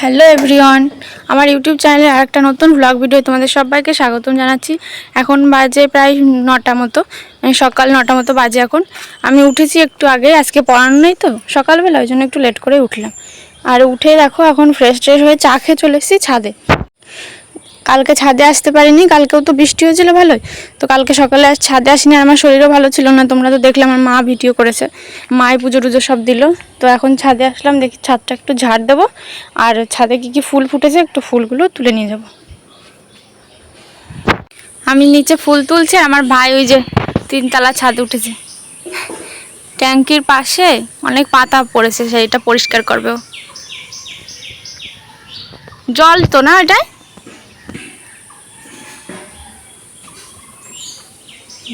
Hello everyone, আমার YouTube চ্যানেলে আর একটা নতুন ব্লগ ভিডিও তোমাদের সবাইকে স্বাগতম জানাচ্ছি। এখন বাজে প্রায় নটা মতো মানে সকাল নটা মতো বাজে এখন। আমি উঠেছি একটু আগে, আজকে পড়ানো নেই তো, সকালবেলা ওই জন্য একটু লেট করে উঠলাম। আর উঠে দেখো এখন ফ্রেশ ট্রেশ হয়ে চা খেয়ে চলে এসেছি ছাদে। কালকে ছাদে আসতে পারিনি, কালকেও তো বৃষ্টি হয়েছিল ভালোই। তো কালকে সকালে ছাদে আসিনি আমার শরীরও ভালো ছিল না, তোমরা তো দেখলে আমার মা ভিডিও করেছে। মাই পুজো টুজো সব দিল। তো এখন ছাদে আসলাম, দেখি ছাদটা একটু ঝাড় দেবো, আর ছাদে কি কি ফুল ফুটেছে একটু ফুলগুলো তুলে নিয়ে যাব। আমি নিচে ফুল তুলছি আমার ভাই ওই যে তিনতলা ছাদ উঠেছে। ট্যাঙ্কির পাশে অনেক পাতা পড়েছে, সেইটা পরিষ্কার করবে। জল তো না ওটাই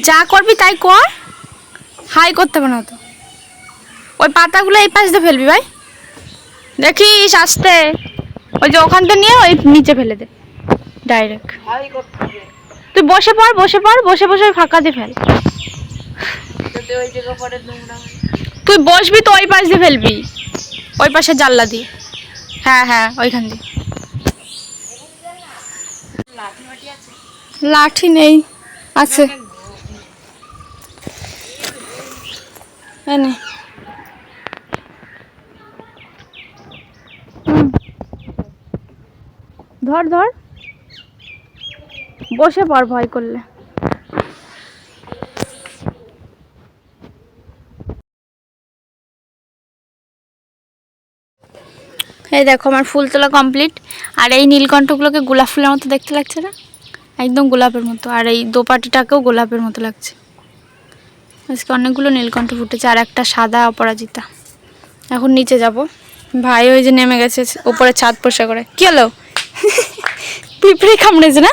যা করবি তাই কর। হাই করতে হবে না তো। ওই পাতাগুলো এই পাশ দিয়ে ফেলবি ভাই। দেখিস আসতে। ওই যে ওখান থেকে নিয়ে ওই নিচে ফেলে দে। ডাইরেক্ট তুই বসে পড় বসে পড় বসে বসে ওই ফাঁকা দিয়ে ফেল। হয়। তুই বসবি তো ওই পাশ দিয়ে ফেলবি। ওই পাশে জানলা দিয়ে। হ্যাঁ হ্যাঁ ওইখান দিয়ে। লাঠি মাটি আছে? লাঠি নেই। আছে। এনে। ধর ধর। বসে পর ভয় করলে। এই দেখো, আমার ফুল তোলা কমপ্লিট আর এই নীলকণ্ঠগুলোকে গোলাপ ফুলের মতো দেখতে লাগছে না? একদম গোলাপের মতো। আর এই দোপাটিটাকেও গোলাপের মতো লাগছে। আজকে অনেকগুলো নীলকণ্ঠ ফুটেছে, আর একটা সাদা অপরাজিতা। এখন নিচে যাব। ভাই ওই যে নেমে গেছে উপরে ছাদ পোষা করে। কি হলো? পিঁপড়ে কামড়েছে না?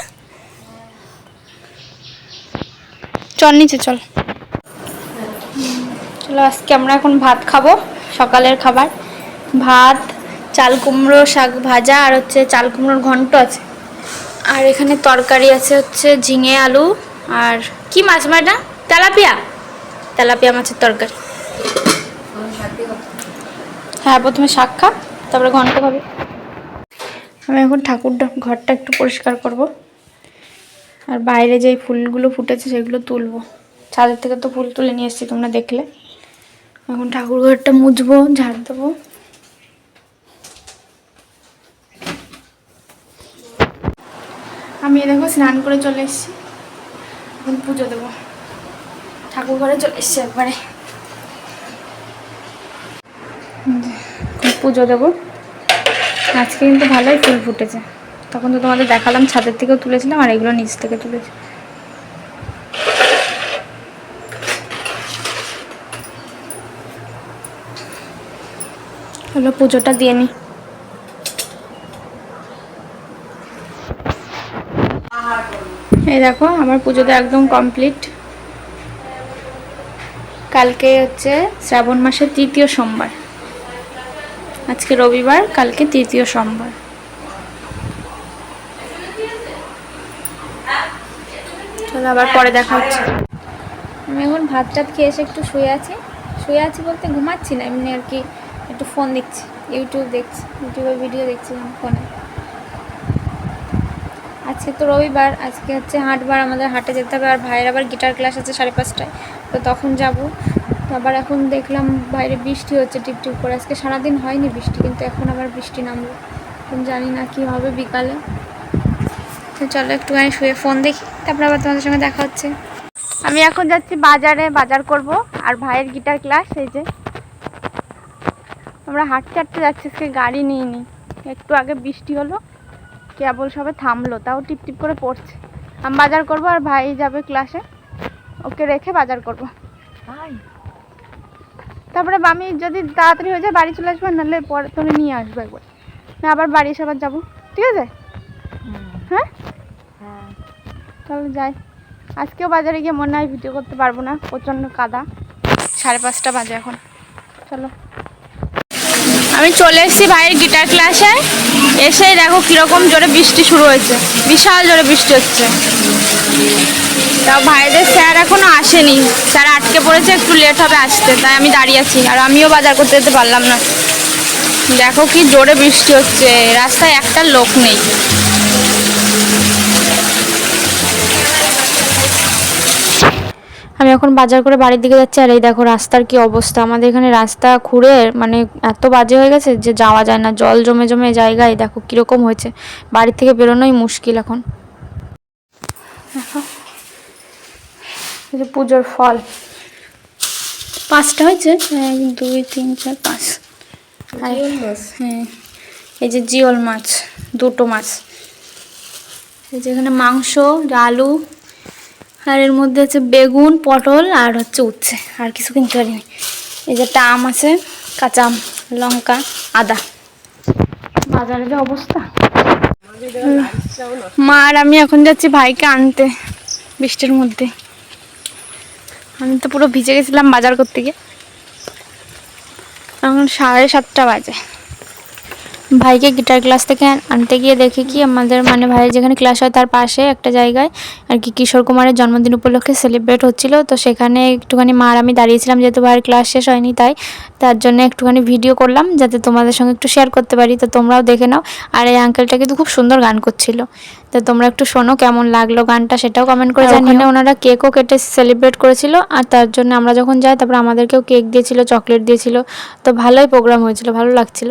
চল নিচে, চল। চলো, আজকে আমরা এখন ভাত খাব, সকালের খাবার। ভাত, চাল কুমড়ো, শাক ভাজা, আর হচ্ছে চাল কুমড়োর ঘন্ট আছে। আর এখানে তরকারি আছে হচ্ছে ঝিঙে আলু, আর কি মাছ মাটা তেলাপিয়া? তেলাপিয়া মাছের তরকারি। হ্যাঁ প্রথমে শাক খা, তারপরে ঘন্ট খাবে। আমি এখন ঠাকুরটা ঘরটা একটু পরিষ্কার করব। আর বাইরে যেই ফুলগুলো ফুটেছে সেগুলো তুলবো। ছাদের থেকে তো ফুল তুলে নিয়ে এসেছি তোমরা দেখলে। এখন ঠাকুর ঘরটা মুছবো, ঝাড় দেবো। আমি দেখো স্নান করে চলে এসেছি। এখন পুজো দেবো। ঠাকুর ঘরে চলে এসেছি একবারে। পুজো দেবো। আজকে কিন্তু ভালোই ফুল ফুটেছে। তখন তো তোমাদের দেখালাম, ছাদের থেকেও তুলেছিলাম আর এগুলো নিচ থেকে তুলেছি। হলো পুজোটা দিয়ে নিই এই দেখো, আমার পুজোটা একদম কমপ্লিট। কালকে হচ্ছে শ্রাবণ মাসের তৃতীয় সোমবার। আজকে রবিবার, কালকে তৃতীয় সোমবার। চলো আবার পরে দেখা হচ্ছে। আমি এখন ভাত টাত খেয়ে এসে একটু শুয়ে আছি। শুয়ে আছি বলতে ঘুমাচ্ছি না, এমনি আর কি একটু ফোন দেখছি ইউটিউব দেখছি ইউটিউবে ভিডিও দেখছিলাম ফোনে আজকে তো রবিবার, আজকে হচ্ছে হাটবার, আমাদের হাটে যেতে হবে। আর ভাইয়ের আবার গিটার ক্লাস আছে সাড়ে পাঁচটায়। তো তখন যাব। তো আবার এখন দেখলাম বাইরে বৃষ্টি হচ্ছে টিপ টিপ করে। আজকে সারাদিন হয়নি বৃষ্টি, কিন্তু এখন আবার বৃষ্টি নামলো। এখন জানি না কি হবে বিকালে। তো চলো একটুখানি শুয়ে ফোন দেখি, তারপর আবার তোমাদের সঙ্গে দেখা হচ্ছে। আমি এখন যাচ্ছি বাজারে, বাজার করব। আর ভাইয়ের গিটার ক্লাস এই যে। আমরা হাঁটতে হাঁটতে যাচ্ছি, আজকে গাড়ি নিয়ে নি একটু আগে বৃষ্টি হলো। কেবল সবে থামলো তাও টিপ টিপ করে পড়ছে। আমি বাজার করব আর ভাই যাবে ক্লাসে ওকে রেখে বাজার করব। তারপরে আমি যদি তাড়াতাড়ি হয়ে যায় বাড়ি চলে আসব নাহলে পরে তুমি নিয়ে আসব একবার। না আবার বাড়ি এসে আবার যাব। ঠিক আছে? হ্যাঁ? হ্যাঁ। তাহলে যাই। আজকেও বাজারে গিয়ে মনে হয় ভিডিও করতে পারব না। প্রচণ্ড কাদা। সাড়ে পাঁচটা বাজে এখন। চলো। আমি চলে এসেছি ভাইয়ের গিটার ক্লাসে এসে দেখো কীরকম জোরে বৃষ্টি শুরু হয়েছে। বিশাল জোরে বৃষ্টি হচ্ছে। তা ভাইদের স্যার এখনও আসেনি। স্যার আটকে পড়েছে, একটু লেট হবে আসতে। তাই আমি দাঁড়িয়ে আছি। আর আমিও বাজার করতে যেতে পারলাম না। দেখো কি জোরে বৃষ্টি হচ্ছে। রাস্তায় একটা লোক নেই। আমি এখন বাজার করে বাড়ির দিকে যাচ্ছি আর এই দেখো রাস্তার কি অবস্থা। আমাদের এখানে রাস্তা খুঁড়ে মানে এত বাজে হয়ে গেছে যে যাওয়া যায় না। জল জমে জমে জায়গায় দেখো কীরকম হয়েছে। বাড়ি থেকে বেরোনোই মুশকিল এখন। যে পুজোর ফল। পাঁচটা হয়েছে? এক দুই তিন চার পাঁচ। হ্যাঁ এই যে জিওল মাছ দুটো মাছ। এই যে এখানে মাংস আলু আর এর মধ্যে হচ্ছে বেগুন, পটল আর হচ্ছে উচ্ছে। আর কিছু কিনতে পারিনি। এই যে আম আছে, কাঁচা আম লঙ্কা, আদা। বাজারের যে অবস্থা। মা আর আমি এখন যাচ্ছি ভাইকে আনতে, বৃষ্টির মধ্যে। আমি তো পুরো ভিজে গেছিলাম বাজার করতে গিয়ে। এখন সাড়ে সাতটা বাজে। ভাইকে গিটার ক্লাস থেকে আনতে গিয়ে দেখি কি আমাদের মানে ভাইয়ের যেখানে ক্লাস হয় তার পাশে একটা জায়গায় আর কি কিশোর কুমারের জন্মদিন উপলক্ষে সেলিব্রেট হচ্ছিল। তো সেখানে একটুখানি মা আর আমি দাঁড়িয়েছিলাম যেহেতু ভাইয়ের ক্লাস শেষ হয়নি তাই তার জন্য একটুখানি ভিডিও করলাম যাতে তোমাদের সঙ্গে একটু শেয়ার করতে পারি। তো তোমরাও দেখে নাও। আর এই আঙ্কেলটা কিন্তু খুব সুন্দর গান করছিল। তো তোমরা একটু শোনো কেমন লাগল গানটা সেটাও কমেন্ট করে জানিয়ে ওনারা কেকও কেটে সেলিব্রেট করেছিল আর তার জন্য আমরা যখন যাই তারপর আমাদেরকেও কেক দিয়েছিল চকলেট দিয়েছিল। তো ভালোই প্রোগ্রাম হয়েছিল ভালো লাগছিল।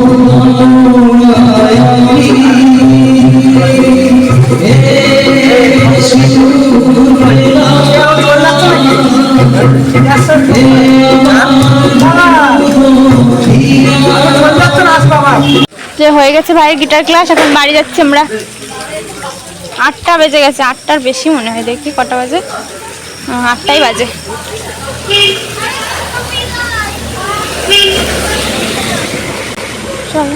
যে হয়ে গেছে ভাইয়ের গিটার ক্লাস এখন বাড়ি যাচ্ছি আমরা। আটটা বেজে গেছে, আটটার বেশি মনে হয় দেখি কটা বাজে। আটটাই বাজে। চলো।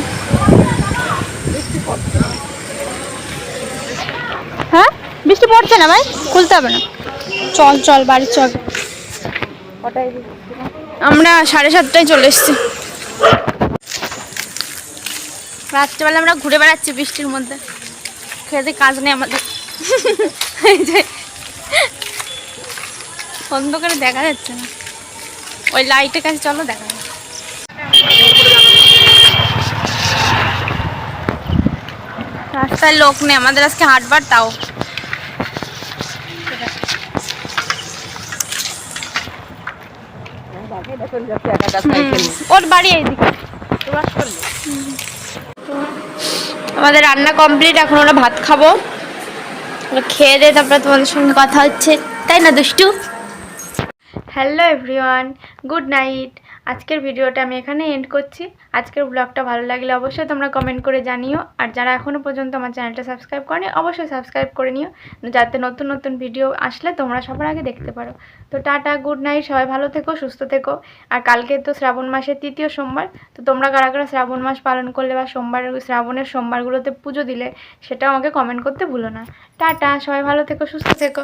হ্যাঁ? বৃষ্টি পড়ছে না ভাই? খুলতে হবে না। চল চল, বাড়ি চল। আমরা সাড়ে সাতটায় চলে এসেছি। রাত্রেবেলা আমরা ঘুরে বেড়াচ্ছি বৃষ্টির মধ্যে। খেতে কাজ নেই আমাদের। এই যে অন্ধকারে দেখা যাচ্ছে না। ওই লাইটের কাছে চলো দেখা যাবে রাস্তায় লোক নেই আমাদের আজকে হাঁটবার তাও। ওর বাড়ি এইদিকে। আমাদের রান্না কমপ্লিট এখন আমরা ভাত খাব। খেয়ে দিয়ে তারপরে তোমাদের সঙ্গে কথা হচ্ছে। তাই না, দুষ্টু? হ্যালো এভরিওয়ান গুড নাইট আজকের ভিডিওটা আমি এখানে এন্ড করছি। আজকের ব্লগটা ভালো লাগলে অবশ্যই তোমরা কমেন্ট করে জানিও। আর যারা এখনও পর্যন্ত আমার চ্যানেলটা সাবস্ক্রাইব করেনি, অবশ্যই সাবস্ক্রাইব করে নিও। যাতে নতুন নতুন ভিডিও আসলে তোমরা সবার আগে দেখতে পারো। তো টাটা গুড নাইট সবাই ভালো থেকো, সুস্থ থেকো। আর কালকে তো শ্রাবণ মাসের তৃতীয় সোমবার, তো তোমরা কারা কারা শ্রাবণ মাস পালন করলে বা সোমবার, শ্রাবণের সোমবারগুলোতে পুজো দিলে, সেটাও আমাকে কমেন্ট করতে ভুলো না। টাটা, সবাই ভালো থেকো, সুস্থ থেকো।